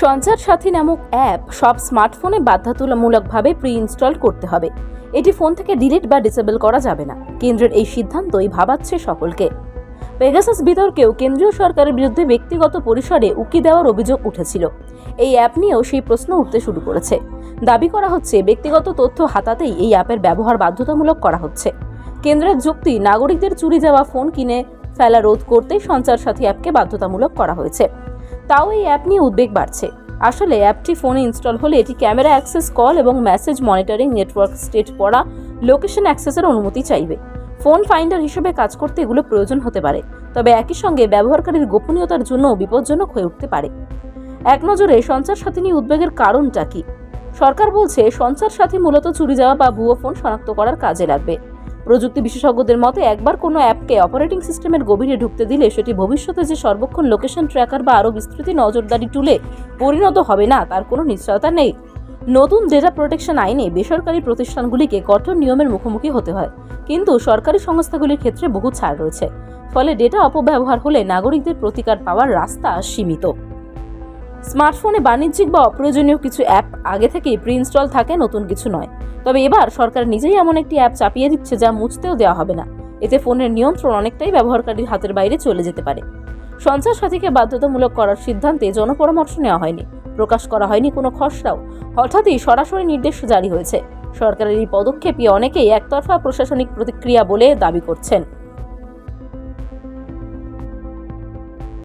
সঞ্চার সাথী নামক অ্যাপ সব স্মার্টফোনে বাধ্যতামূলকভাবে প্রি ইনস্টল করতে হবে। এটি ফোন থেকে ডিলিট বা ডিসেবল করা যাবে না। কেন্দ্রের এই সিদ্ধান্তই ভাবাচ্ছে সকলকে। পেগাসাস বিতর্কেও কেন্দ্রীয় সরকারের বিরুদ্ধে ব্যক্তিগত পরিসরে উকি দেওয়ার অভিযোগ উঠেছিল। এই অ্যাপ নিয়েও সেই প্রশ্ন উঠতে শুরু করেছে। দাবি করা হচ্ছে, ব্যক্তিগত তথ্য হাতাতেই এই অ্যাপের ব্যবহার বাধ্যতামূলক করা হচ্ছে। কেন্দ্রের যুক্তি, নাগরিকদের চুরি যাওয়া ফোন কিনে ফেলা রোধ করতেই সঞ্চার সাথী অ্যাপকে বাধ্যতামূলক করা হয়েছে। তাও এই অ্যাপ নিয়ে উদ্বেগ বাড়ছে। আসলে অ্যাপটি ফোনে ইনস্টল হলে এটি ক্যামেরা অ্যাক্সেস কল এবং মেসেজ মনিটরিং নেটওয়ার্ক স্টেট পড়া লোকেশন অ্যাক্সেসের অনুমতি চাইবে। ফোন ফাইন্ডার হিসেবে কাজ করতে এগুলো প্রয়োজন হতে পারে, তবে একই সঙ্গে ব্যবহারকারীর গোপনীয়তার জন্য বিপজ্জনক হয়ে উঠতে পারে। এক নজরে সঞ্চার সাথী নিয়ে উদ্বেগের কারণটা কি? সরকার বলছে, সঞ্চার সাথী মূলত চুরি যাওয়া বা ভুয়ো ফোন শনাক্ত করার কাজে লাগবে। প্রযুক্তি বিশেষজ্ঞদের মতে, একবার কোনো অ্যাপকে অপারেটিং সিস্টেমের গভীরে ঢুকতে দিলে সেটি ভবিষ্যতে যে সর্বক্ষণ লোকেশন ট্র্যাকার বা আরও বিস্তৃতি নজরদারি টুলে পরিণত হবে না, তার কোনো নিশ্চয়তা নেই। নতুন ডেটা প্রোটেকশন আইনে বেসরকারি প্রতিষ্ঠানগুলিকে কঠোর নিয়মের মুখোমুখি হতে হয়, কিন্তু সরকারি সংস্থাগুলির ক্ষেত্রে বহু ছাড় রয়েছে, ফলে ডেটা অপব্যবহার হলে নাগরিকদের প্রতিকার পাওয়ার রাস্তা সীমিত। স্মার্টফোনে বাণিজ্যিক বা অপ্রয়োজনীয় কিছু অ্যাপ আগে থেকেই প্রি ইনস্টল থাকে, নতুন কিছু নয়। তবে এবার সরকার নিজেই এমন একটি অ্যাপ চাপিয়ে দিচ্ছে যা মুছতেও দেওয়া হবে না। এতে ফোনের নিয়ন্ত্রণ অনেকটাই ব্যবহারকারীর হাতের বাইরে চলে যেতে পারে। সঞ্চার সাথীকে বাধ্যতামূলক করার সিদ্ধান্তে জনপরামর্শ নেওয়া হয়নি। প্রকাশ করা হয়নি কোনো খসড়াও। হঠাৎই সরাসরি নির্দেশ জারি হয়েছে। সরকারের এই পদক্ষেপই অনেকেই একতরফা প্রশাসনিক প্রতিক্রিয়া বলে দাবি করছেন।